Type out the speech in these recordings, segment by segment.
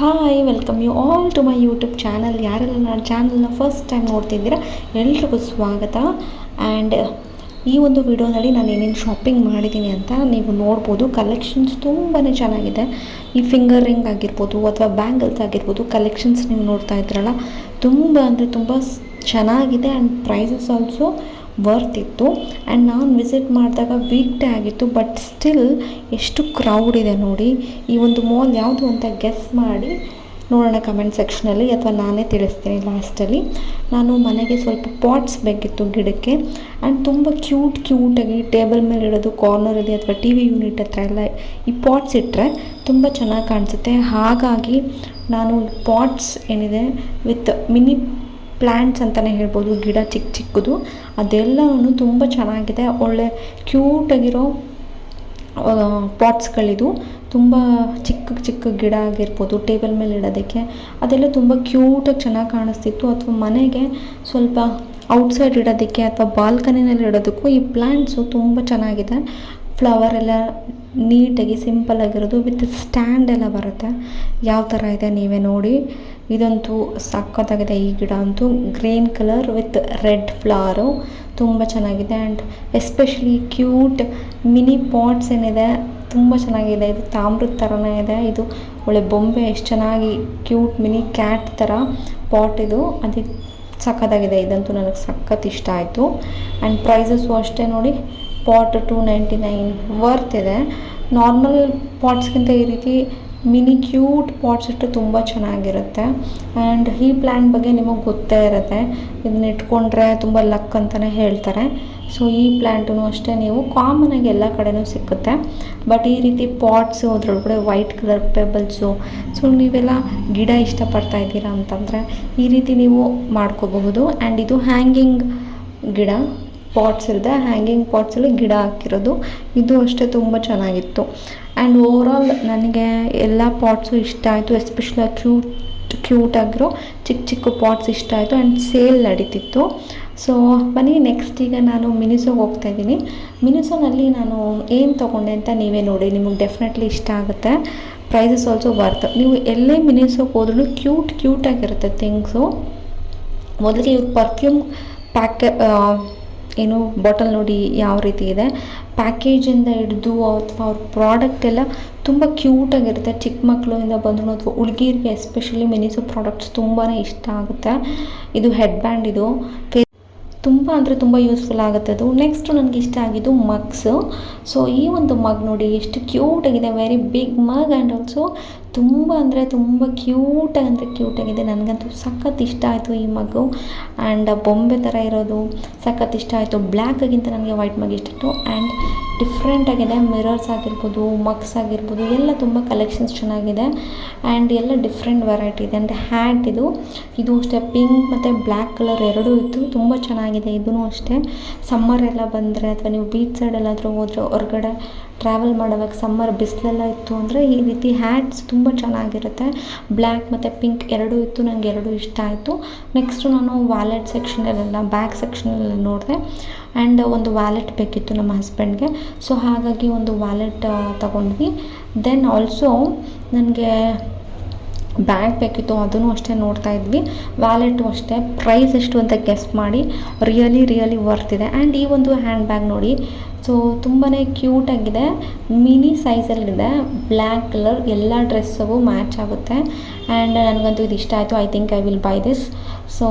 Hi welcome you all to my YouTube channel ಯಾರೆಲ್ಲ ನನ್ನ ಚಾನಲ್ನ ಫಸ್ಟ್ ಟೈಮ್ ನೋಡ್ತಿದ್ದೀರಾ ಎಲ್ರಿಗೂ ಸ್ವಾಗತ. ಆ್ಯಂಡ್ ಈ ಒಂದು ವಿಡಿಯೋದಲ್ಲಿ ನಾನು ಏನೇನು ಶಾಪಿಂಗ್ ಮಾಡಿದ್ದೀನಿ ಅಂತ ನೀವು ನೋಡ್ಬೋದು. ಕಲೆಕ್ಷನ್ಸ್ ತುಂಬಾ ಚೆನ್ನಾಗಿದೆ. ಈ ಫಿಂಗರ್ ರಿಂಗ್ ಆಗಿರ್ಬೋದು ಅಥವಾ ಬ್ಯಾಂಗಲ್ಸ್ ಆಗಿರ್ಬೋದು ಕಲೆಕ್ಷನ್ಸ್ ನೀವು ನೋಡ್ತಾ ಇದ್ರಲ್ಲ, ತುಂಬ ಅಂದರೆ ತುಂಬ ಚೆನ್ನಾಗಿದೆ. ಆ್ಯಂಡ್ ಪ್ರೈಸಸ್ ಆಲ್ಸೋ ವರ್ತ್ ಇತ್ತು ಆ್ಯಂಡ್ ನಾನು ವಿಸಿಟ್ ಮಾಡಿದಾಗ ವೀಕ್ ಡೇ ಆಗಿತ್ತು ಬಟ್ ಸ್ಟಿಲ್ ಎಷ್ಟು ಕ್ರೌಡ್ ಇದೆ ನೋಡಿ. ಈ ಒಂದು ಮಾಲ್ ಯಾವುದು ಅಂತ ಗೆಸ್ ಮಾಡಿ ನೋಡೋಣ ಕಮೆಂಟ್ ಸೆಕ್ಷನಲ್ಲಿ ಅಥವಾ ನಾನೇ ತಿಳಿಸ್ತೀನಿ ಲಾಸ್ಟಲ್ಲಿ ನಾನು ಮನೆಗೆ ಸ್ವಲ್ಪ ಪಾಟ್ಸ್ ಬೇಕಿತ್ತು ಗಿಡಕ್ಕೆ. ಆ್ಯಂಡ್ ತುಂಬ ಕ್ಯೂಟ್ ಕ್ಯೂಟಾಗಿ ಟೇಬಲ್ ಮೇಲೆ ಇಡೋದು ಕಾರ್ನರಲ್ಲಿ ಅಥವಾ ಟಿ ವಿ ಯೂನಿಟ್ ಹತ್ರ ಎಲ್ಲ ಈ ಪಾಟ್ಸ್ ಇಟ್ಟರೆ ತುಂಬ ಚೆನ್ನಾಗಿ ಕಾಣಿಸುತ್ತೆ. ಹಾಗಾಗಿ ನಾನು ಪಾಟ್ಸ್ ಏನಿದೆ ವಿತ್ ಮಿನಿ ಪ್ಲ್ಯಾಂಟ್ಸ್ ಅಂತಲೇ ಹೇಳ್ಬೋದು, ಗಿಡ ಚಿಕ್ಕ ಚಿಕ್ಕದು, ಅದೆಲ್ಲವೂ ತುಂಬ ಚೆನ್ನಾಗಿದೆ. ಒಳ್ಳೆ ಕ್ಯೂಟಾಗಿರೋ ಪಾಟ್ಸ್ಗಳಿದು ತುಂಬ ಚಿಕ್ಕ ಚಿಕ್ಕ ಗಿಡ ಆಗಿರ್ಬೋದು ಟೇಬಲ್ ಮೇಲೆ ಇಡೋದಕ್ಕೆ. ಅದೆಲ್ಲ ತುಂಬ ಕ್ಯೂಟಾಗಿ ಚೆನ್ನಾಗಿ ಕಾಣಿಸ್ತಿತ್ತು. ಅಥವಾ ಮನೆಗೆ ಸ್ವಲ್ಪ ಔಟ್ಸೈಡ್ ಇಡೋದಕ್ಕೆ ಅಥವಾ ಬಾಲ್ಕನಿನಲ್ಲಿ ಇಡೋದಕ್ಕೂ ಈ ಪ್ಲ್ಯಾಂಟ್ಸು ತುಂಬ ಚೆನ್ನಾಗಿದೆ. ಫ್ಲವರ್ ಎಲ್ಲ ನೀಟಾಗಿ ಸಿಂಪಲ್ ಆಗಿರೋದು ವಿತ್ ಸ್ಟ್ಯಾಂಡ್ ಎಲ್ಲ ಬರುತ್ತೆ. ಯಾವ ಥರ ಇದೆ ನೀವೇ ನೋಡಿ. ಇದಂತೂ ಸಖತ್ತಾಗಿದೆ ಈ ಗಿಡ ಅಂತೂ. Green colour with red flower ತುಂಬ ಚೆನ್ನಾಗಿದೆ and especially cute mini pots ಏನಿದೆ, ತುಂಬ ಚೆನ್ನಾಗಿದೆ. ಇದು ತಾಮ್ರದ ಥರನೇ ಇದೆ. ಇದು ಒಳ್ಳೆ ಬೊಂಬೆ, ಎಷ್ಟು ಚೆನ್ನಾಗಿ ಕ್ಯೂಟ್ ಮಿನಿ ಕ್ಯಾಟ್ ಥರ ಪಾಟ್ ಇದು. ಅದಕ್ಕೆ ಸಖತ್ತಾಗಿದೆ. ಇದಂತೂ ನನಗೆ ಸಖತ್ ಇಷ್ಟ ಆಯಿತು. ಆ್ಯಂಡ್ ಪ್ರೈಸಸ್ಸು ಅಷ್ಟೇ ನೋಡಿ pot two ninety nine worth ಇದೆ ನಾರ್ಮಲ್ ಪಾಟ್ಸ್ಗಿಂತ ಈ ರೀತಿ ಮಿನಿ ಕ್ಯೂಟ್ ಪಾಟ್ಸ್ ಇಟ್ಟು ತುಂಬ ಚೆನ್ನಾಗಿರುತ್ತೆ. ಆ್ಯಂಡ್ ಈ ಪ್ಲ್ಯಾಂಟ್ ಬಗ್ಗೆ ನಿಮಗೆ ಗೊತ್ತೇ ಇರುತ್ತೆ. ಇದನ್ನ ಇಟ್ಕೊಂಡ್ರೆ ತುಂಬ ಲಕ್ ಅಂತಲೇ ಹೇಳ್ತಾರೆ. ಸೊ, ಈ ಪ್ಲ್ಯಾಂಟೂ ಅಷ್ಟೇ ನೀವು ಕಾಮನಾಗಿ ಎಲ್ಲ ಕಡೆನೂ ಸಿಕ್ಕುತ್ತೆ. ಬಟ್ ಈ ರೀತಿ ಪಾಟ್ಸು, ಅದರೊಳಗಡೆ ವೈಟ್ ಕಲರ್ ಪೇಬಲ್ಸು, ಸೊ, ನೀವೆಲ್ಲ ಗಿಡ ಇಷ್ಟಪಡ್ತಾ ಇದ್ದೀರಾ ಅಂತಂದರೆ ಈ ರೀತಿ ನೀವು ಮಾಡ್ಕೋಬಹುದು. ಆ್ಯಂಡ್ ಇದು ಹ್ಯಾಂಗಿಂಗ್ ಗಿಡ, ಪಾಟ್ಸ್ ಇಲ್ಲದೆ ಹ್ಯಾಂಗಿಂಗ್ ಪಾಟ್ಸಲ್ಲಿ ಗಿಡ ಹಾಕಿರೋದು. ಇದು ಅಷ್ಟೇ ತುಂಬ ಚೆನ್ನಾಗಿತ್ತು. ಆ್ಯಂಡ್ ಓವರಾಲ್ ನನಗೆ ಎಲ್ಲ ಪಾಟ್ಸು ಇಷ್ಟ ಆಯಿತು. ಎಸ್ಪೆಷಲಿ ಕ್ಯೂಟ್ ಕ್ಯೂಟ್ ಆಗಿರೋ ಚಿಕ್ಕ ಚಿಕ್ಕ ಪಾಟ್ಸ್ ಇಷ್ಟ ಆಯಿತು ಆ್ಯಂಡ್ ಸೇಲ್ ನಡೀತಿತ್ತು. ಸೊ ಬನ್ನಿ ನೆಕ್ಸ್ಟ್ ಈಗ ನಾನು ಮಿನಿಸೋಗೆ ಹೋಗ್ತಾ ಇದ್ದೀನಿ. ಮಿನಿಸೋನಲ್ಲಿ ನಾನು ಏನು ತೊಗೊಂಡೆ ಅಂತ ನೀವೇ ನೋಡಿ. ನಿಮಗೆ ಡೆಫಿನೆಟ್ಲಿ ಇಷ್ಟ ಆಗುತ್ತೆ. ಪ್ರೈಸಸ್ ಆಲ್ಸೋ ವರ್ತ್ ನೀವು ಎಲ್ಲೇ ಮಿನಿಸೋಗೆ ಹೋದ್ರೂ ಕ್ಯೂಟ್ ಕ್ಯೂಟಾಗಿರುತ್ತೆ ಥಿಂಗ್ಸು ಮೊದಲಿಗೆ ಪರ್ಫ್ಯೂಮ್ ಪ್ಯಾಕೆ ಏನು ಬಾಟಲ್ ನೋಡಿ ಯಾವ ರೀತಿ ಇದೆ. ಪ್ಯಾಕೇಜಿಂದ ಹಿಡಿದು ಅಥವಾ ಅವ್ರ ಪ್ರಾಡಕ್ಟ್ ಎಲ್ಲ ತುಂಬ ಕ್ಯೂಟಾಗಿರುತ್ತೆ ಚಿಕ್ಕ ಮಕ್ಕಳಿಂದ ಬಂದರು ಅಥವಾ ಹುಡುಗಿರಿಗೆ ಎಸ್ಪೆಷಲಿ ಮಿನಿಸೋ ಪ್ರಾಡಕ್ಟ್ಸ್ ತುಂಬಾ ಇಷ್ಟ ಆಗುತ್ತೆ. ಇದು ಹೆಡ್ ಬ್ಯಾಂಡ್ ಇದು ತುಂಬ ಅಂದರೆ ತುಂಬ ಯೂಸ್ಫುಲ್ ಆಗುತ್ತೆ ಅದು. ನೆಕ್ಸ್ಟು ನನಗೆ ಇಷ್ಟ ಆಗಿದ್ದು ಮಗ್ಸು ಸೊ ಈ ಒಂದು ಮಗ್ ನೋಡಿ ಎಷ್ಟು ಕ್ಯೂಟಾಗಿದೆ very big mug and also ತುಂಬ ಅಂದರೆ ತುಂಬ ಕ್ಯೂಟ್ ಅಂದರೆ ಕ್ಯೂಟಾಗಿದೆ ನನಗಂತೂ ಸಖತ್ ಇಷ್ಟ ಆಯಿತು ಈ ಮಗು. ಆ್ಯಂಡ್ ಬೊಂಬೆ ಥರ ಇರೋದು ಸಖತ್ ಇಷ್ಟ ಆಯಿತು. ಬ್ಲ್ಯಾಕಾಗಿಂತ ನನಗೆ ವೈಟ್ ಮಗ್ ಇಷ್ಟ ಇತ್ತು ಆ್ಯಂಡ್ ಡಿಫ್ರೆಂಟಾಗಿದೆ ಮಿರರ್ಸ್ ಆಗಿರ್ಬೋದು ಮಗ್ಸ್ ಆಗಿರ್ಬೋದು, ಎಲ್ಲ ತುಂಬ ಕಲೆಕ್ಷನ್ಸ್ ಚೆನ್ನಾಗಿದೆ. ಆ್ಯಂಡ್ ಎಲ್ಲ ಡಿಫ್ರೆಂಟ್ ವೆರೈಟಿ ಇದೆ. ಅಂದರೆ ಹ್ಯಾಟ್ ಇದು ಇದು ಅಷ್ಟೇ ಪಿಂಕ್ ಮತ್ತು ಬ್ಲ್ಯಾಕ್ ಕಲರ್ ಎರಡೂ ಇತ್ತು. ತುಂಬ ಚೆನ್ನಾಗಿದೆ. ಇದೂ ಅಷ್ಟೇ. ಸಮ್ಮರ್ ಎಲ್ಲ ಬಂದರೆ ಅಥವಾ ನೀವು ಬೀಚ್ ಸೈಡ್ ಎಲ್ಲಾದರೂ ಹೋದರೆ ಹೊರಗಡೆ ಟ್ರಾವೆಲ್ ಮಾಡೋವಾಗ ಸಮ್ಮರ್ ಬಿಸಿಲೆಲ್ಲ ಇತ್ತು ಅಂದರೆ ಈ ರೀತಿ ಹ್ಯಾಟ್ಸ್ ತುಂಬ ಚೆನ್ನಾಗಿರುತ್ತೆ. ಬ್ಲ್ಯಾಕ್ ಮತ್ತು ಪಿಂಕ್ ಎರಡೂ ಇತ್ತು ನನಗೆ ಎರಡೂ ಇಷ್ಟ ಆಯಿತು. ನೆಕ್ಸ್ಟು ನಾನು ವ್ಯಾಲೆಟ್ ಸೆಕ್ಷನಲ್ಲೆಲ್ಲ ಬ್ಯಾಕ್ ಸೆಕ್ಷನಲ್ಲೆಲ್ಲ ನೋಡಿದೆ. ಆ್ಯಂಡ್ ಒಂದು ವ್ಯಾಲೆಟ್ ಬೇಕಿತ್ತು ನಮ್ಮ ಹಸ್ಬೆಂಡ್ಗೆ ಸೊ ಹಾಗಾಗಿ ಒಂದು ವ್ಯಾಲೆಟ್ ತಗೊಂಡ್ವಿ. ದೆನ್ ಆಲ್ಸೋ ನನಗೆ ಬ್ಯಾಗ್ ಬೇಕಿತ್ತು ಅದನ್ನು ಅಷ್ಟೇ ನೋಡ್ತಾ ಇದ್ವಿ. ವ್ಯಾಲೆಟು ಅಷ್ಟೇ. ಪ್ರೈಸ್ ಎಷ್ಟು ಅಂತ ಗೆಸ್ ಮಾಡಿ ರಿಯಲಿ ರಿಯಲಿ ವರ್ತ್ ಇದೆ. ಆ್ಯಂಡ್ ಈ ಒಂದು ಹ್ಯಾಂಡ್ ಬ್ಯಾಗ್ ನೋಡಿ ಸೊ ತುಂಬಾ ಕ್ಯೂಟಾಗಿದೆ ಮಿನಿ ಸೈಜಲ್ಲಿದೆ ಬ್ಲ್ಯಾಕ್ ಕಲರ್ ಎಲ್ಲ ಡ್ರೆಸ್ಸಿಗೂ ಮ್ಯಾಚ್ ಆಗುತ್ತೆ. ಆ್ಯಂಡ್ ನನಗಂತೂ ಇದು ಇಷ್ಟ ಆಯಿತು. I think I will buy this so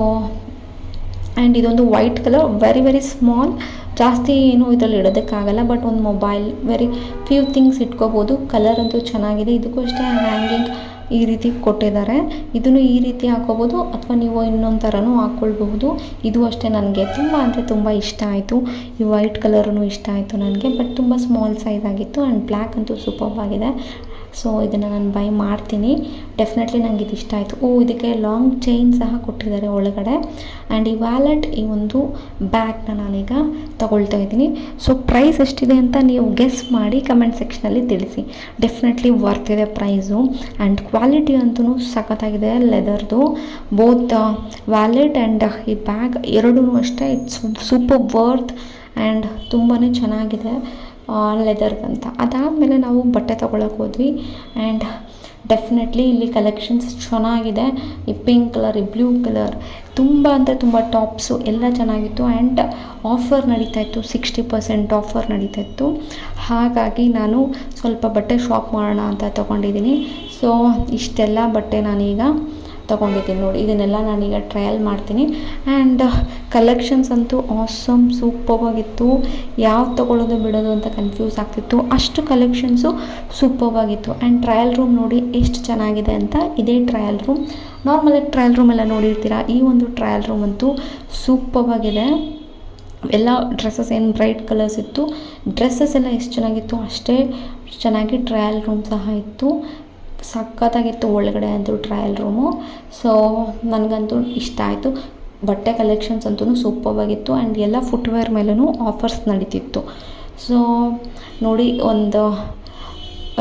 and ಇದೊಂದು white colour very very small ಜಾಸ್ತಿ ಏನು ಇದರಲ್ಲಿ ಇಡೋದಕ್ಕಾಗಲ್ಲ. ಬಟ್ ಒಂದು ಮೊಬೈಲ್ ವೆರಿ ಫ್ಯೂ ಥಿಂಗ್ಸ್ ಇಟ್ಕೋಬೋದು. ಕಲರ್ ಅಂತೂ ಚೆನ್ನಾಗಿದೆ. ಇದಕ್ಕೂ ಅಷ್ಟೇ ಹ್ಯಾಂಗಿಂಗ್ ಈ ರೀತಿ ಕೊಟ್ಟಿದ್ದಾರೆ. ಇದನ್ನು ಈ ರೀತಿ ಹಾಕೋಬೋದು ಅಥವಾ ನೀವು ಇನ್ನೊಂದು ಥರನೂ ಹಾಕ್ಕೊಳ್ಬಹುದು ಇದು ಅಷ್ಟೇ ನನಗೆ ತುಂಬ ಅಂದರೆ ತುಂಬ ಇಷ್ಟ ಆಯಿತು. ಈ ವೈಟ್ ಕಲರೂ ಇಷ್ಟ ಆಯಿತು ನನಗೆ. ಬಟ್ ತುಂಬ ಸ್ಮಾಲ್ ಸೈಜ್ ಆಗಿತ್ತು ಆ್ಯಂಡ್ ಬ್ಲ್ಯಾಕ್ ಅಂತೂ ಸೂಪರ್ ಆಗಿದೆ. ಸೊ ಇದನ್ನು ನಾನು ಬೈ ಮಾಡ್ತೀನಿ. ಡೆಫಿನೆಟ್ಲಿ ನನಗೆ ಇದು ಇಷ್ಟ ಆಯಿತು. ಓ, ಇದಕ್ಕೆ ಲಾಂಗ್ ಚೈನ್ ಸಹ ಕೊಟ್ಟಿದ್ದಾರೆ ಒಳಗಡೆ. ಆ್ಯಂಡ್ ಈ ವ್ಯಾಲೆಟ್ ಈ ಒಂದು ಬ್ಯಾಗ್ನ ನಾನೀಗ ತಗೊಳ್ತಾ ಇದ್ದೀನಿ. ಸೊ ಪ್ರೈಸ್ ಎಷ್ಟಿದೆ ಅಂತ ನೀವು ಗೆಸ್ ಮಾಡಿ ಕಮೆಂಟ್ ಸೆಕ್ಷನಲ್ಲಿ ತಿಳಿಸಿ. ಡೆಫಿನೆಟ್ಲಿ ವರ್ತ್ ಇದೆ ಪ್ರೈಸು ಆ್ಯಂಡ್ ಕ್ವಾಲಿಟಿ ಅಂತೂ ಸಖತ್ತಾಗಿದೆ ಲೆದರ್ದು ಬೋತ್ ವ್ಯಾಲೆಟ್ ಆ್ಯಂಡ್ ಈ ಬ್ಯಾಗ್ ಎರಡೂ ಅಷ್ಟೇ. ಇಟ್ಸ್ ಸೂಪರ್ ವರ್ತ್ ಆ್ಯಂಡ್ ತುಂಬಾ ಚೆನ್ನಾಗಿದೆ. ಲೆದರ್ದಂತ ಅದಾದಮೇಲೆ ನಾವು ಬಟ್ಟೆ ತೊಗೊಳಕ್ಕೆ ಹೋದ್ವಿ. ಆ್ಯಂಡ್ ಡೆಫಿನೆಟ್ಲಿ ಇಲ್ಲಿ ಕಲೆಕ್ಷನ್ಸ್ ಚೆನ್ನಾಗಿದೆ. ಈ ಪಿಂಕ್ ಕಲರ್ ಈ ಬ್ಲೂ ಕಲರ್ ತುಂಬ ಅಂದರೆ ತುಂಬ ಟಾಪ್ಸು ಎಲ್ಲ ಚೆನ್ನಾಗಿತ್ತು. ಆ್ಯಂಡ್ ಆಫರ್ ನಡೀತಾ ಇತ್ತು. ಸಿಕ್ಸ್ಟಿ ಪರ್ಸೆಂಟ್ ಆಫರ್ ನಡೀತಾ ಇತ್ತು. ಹಾಗಾಗಿ ನಾನು ಸ್ವಲ್ಪ ಬಟ್ಟೆ ಶಾಪ್ ಮಾಡೋಣ ಅಂತ ತೊಗೊಂಡಿದ್ದೀನಿ. ಸೊ ಇಷ್ಟೆಲ್ಲ ಬಟ್ಟೆ ನಾನೀಗ ತೊಗೊಂಡಿದ್ದೀನಿ ನೋಡಿ, ಇದನ್ನೆಲ್ಲ ನಾನೀಗ ಟ್ರಯಲ್ ಮಾಡ್ತೀನಿ. ಆ್ಯಂಡ್ ಕಲೆಕ್ಷನ್ಸ್ ಅಂತೂ ಆಸಮ್ ಸೂಪರ್ವಾಗಿತ್ತು ಯಾವ್ದು ತೊಗೊಳ್ಳೋದು ಬಿಡೋದು ಅಂತ ಕನ್ಫ್ಯೂಸ್ ಆಗ್ತಿತ್ತು. ಅಷ್ಟು ಕಲೆಕ್ಷನ್ಸು ಸೂಪರ್ವಾಗಿತ್ತು ಆ್ಯಂಡ್ ಟ್ರಯಲ್ ರೂಮ್ ನೋಡಿ ಎಷ್ಟು ಚೆನ್ನಾಗಿದೆ ಅಂತ ಇದೇ ಟ್ರಯಲ್ ರೂಮ್ ನಾರ್ಮಲಾಗಿ ಟ್ರಯಲ್ ರೂಮ್ ಎಲ್ಲ ನೋಡಿರ್ತೀರಾ? ಈ ಒಂದು ಟ್ರಯಲ್ ರೂಮ್ ಅಂತೂ ಸೂಪರ್ವಾಗಿದೆ ಎಲ್ಲ ಡ್ರೆಸ್ಸಸ್ ಏನು ಬ್ರೈಟ್ ಕಲರ್ಸ್ ಇತ್ತು. ಡ್ರೆಸ್ಸಸ್ ಎಲ್ಲ ಎಷ್ಟು ಚೆನ್ನಾಗಿತ್ತು? ಅಷ್ಟೇ ಚೆನ್ನಾಗಿ ಟ್ರಯಲ್ ರೂಮ್ ಸಹ ಇತ್ತು. ಸಖತ್ತಾಗಿತ್ತು ಒಳಗಡೆ ಅಂತೂ ಟ್ರಯಲ್ ರೂಮು ಸೊ ನನಗಂತೂ ಇಷ್ಟ ಆಯಿತು. ಬಟ್ಟೆ ಕಲೆಕ್ಷನ್ಸ್ ಅಂತೂ ಸೂಪರ್ವಾಗಿತ್ತು ಆ್ಯಂಡ್ ಎಲ್ಲ ಫುಟ್ವೇರ್ ಮೇಲೂ ಆಫರ್ಸ್ ನಡೀತಿತ್ತು. ಸೊ ನೋಡಿ, ಒಂದು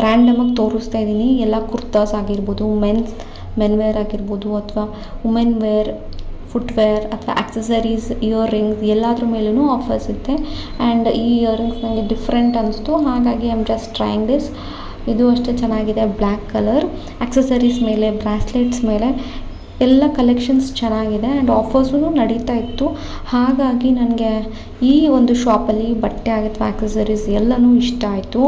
ರ್ಯಾಂಡಮಾಗಿ ತೋರಿಸ್ತಾ ಇದ್ದೀನಿ. ಎಲ್ಲ ಕುರ್ತಾಸ್ ಆಗಿರ್ಬೋದು ಮೆನ್ಸ್ ಮೆನ್ ವೇರ್ ಆಗಿರ್ಬೋದು, ಅಥವಾ ವುಮೆನ್ ವೇರ್ ಫುಟ್ವೇರ್ ಅಥವಾ ಆಕ್ಸಸರೀಸ್ ಇಯರ್ ರಿಂಗ್ಸ್ ಎಲ್ಲದ್ರ ಮೇಲೂ ಆಫರ್ಸ್ ಇರುತ್ತೆ ಆ್ಯಂಡ್ ಈ ಇಯರ್ ರಿಂಗ್ಸ್ ನನಗೆ ಡಿಫ್ರೆಂಟ್ ಅನಿಸ್ತು. ಹಾಗಾಗಿ I am just trying this ಇದು ಅಷ್ಟೇ ಚೆನ್ನಾಗಿದೆ ಬ್ಲ್ಯಾಕ್ ಕಲರ್ ಆಕ್ಸೆಸರೀಸ್ ಮೇಲೆ ಬ್ರಾಸ್ಲೆಟ್ಸ್ ಮೇಲೆ ಎಲ್ಲ ಕಲೆಕ್ಷನ್ಸ್ ಚೆನ್ನಾಗಿದೆ ಆ್ಯಂಡ್ ಆಫರ್ಸೂ ನಡೀತಾ ಇತ್ತು. ಹಾಗಾಗಿ ನನಗೆ ಈ ಒಂದು ಶಾಪಲ್ಲಿ ಬಟ್ಟೆ ಆಗಿತ್ತು ಆಕ್ಸಸರೀಸ್ ಎಲ್ಲನೂ ಇಷ್ಟ ಆಯಿತು.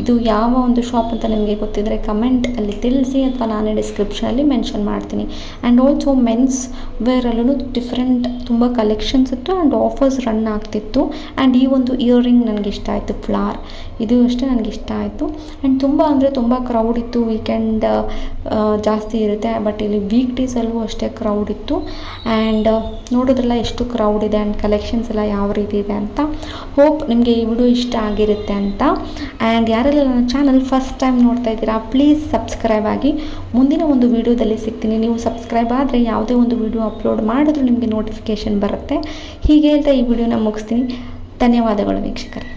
ಇದು ಯಾವ ಒಂದು ಶಾಪ್ ಅಂತ ನಿಮಗೆ ಗೊತ್ತಿದ್ದರೆ ಕಮೆಂಟ್ ಅಲ್ಲಿ ತಿಳಿಸಿ ಅಥವಾ ನಾನೇ ಡಿಸ್ಕ್ರಿಪ್ಷನಲ್ಲಿ ಮೆನ್ಷನ್ ಮಾಡ್ತೀನಿ. ಆ್ಯಂಡ್ ಆಲ್ಸೋ ಮೆನ್ಸ್ ವೇರಲ್ಲೂ ಡಿಫ್ರೆಂಟ್ ತುಂಬ ಕಲೆಕ್ಷನ್ಸ್ ಇತ್ತು ಆ್ಯಂಡ್ ಆಫರ್ಸ್ ರನ್ ಆಗ್ತಿತ್ತು. ಆ್ಯಂಡ್ ಈ ಒಂದು ಇಯರಿಂಗ್ ನನಗೆ ಇಷ್ಟ ಆಯಿತು ಫ್ಲಾರ್ ಇದು ಅಷ್ಟೇ ನನಗೆ ಇಷ್ಟ ಆಯಿತು. ಆ್ಯಂಡ್ ತುಂಬ ಅಂದರೆ ತುಂಬ ಕ್ರೌಡ್ ಇತ್ತು ವೀಕೆಂಡ್ ಜಾಸ್ತಿ ಇರುತ್ತೆ. ಬಟ್ ಇಲ್ಲಿ ವೀಕ್ ಡೇಸಲ್ಲೂ ಅಷ್ಟೇ ಕ್ರೌಡ್ ಇತ್ತು. ಆ್ಯಂಡ್ ನೋಡೋದ್ರಲ್ಲ ಎಷ್ಟು ಕ್ರೌಡ್ ಇದೆ ಆ್ಯಂಡ್ ಕಲೆಕ್ಷನ್ಸ್ ಎಲ್ಲ ಯಾವ ರೀತಿ ಇದೆ ಅಂತ. ಹೋಪ್ ನಿಮಗೆ ಈ ವಿಡಿಯೋ ಇಷ್ಟ ಆಗಿರುತ್ತೆ ಅಂತ. ಆ್ಯಂಡ್ ಯಾರೆಲ್ಲ ನನ್ನ ಚಾನಲ್ ಫಸ್ಟ್ ಟೈಮ್ ನೋಡ್ತಾ ಇದ್ದೀರಾ ಪ್ಲೀಸ್ ಸಬ್ಸ್ಕ್ರೈಬ್ ಆಗಿ. ಮುಂದಿನ ಒಂದು ವಿಡಿಯೋದಲ್ಲಿ ಸಿಗ್ತೀನಿ. ನೀವು ಸಬ್ಸ್ಕ್ರೈಬ್ ಆದರೆ ಯಾವುದೇ ಒಂದು ವಿಡಿಯೋ ಅಪ್ಲೋಡ್ ಮಾಡಿದ್ರು ನಿಮಗೆ ನೋಟಿಫಿಕೇಷನ್ ಬರುತ್ತೆ. ಹೀಗೆ ಹೇಳ್ತಾ ಈ ವಿಡಿಯೋನ ಮುಗಿಸ್ತೀನಿ. ಧನ್ಯವಾದಗಳು ವೀಕ್ಷಕರೇ.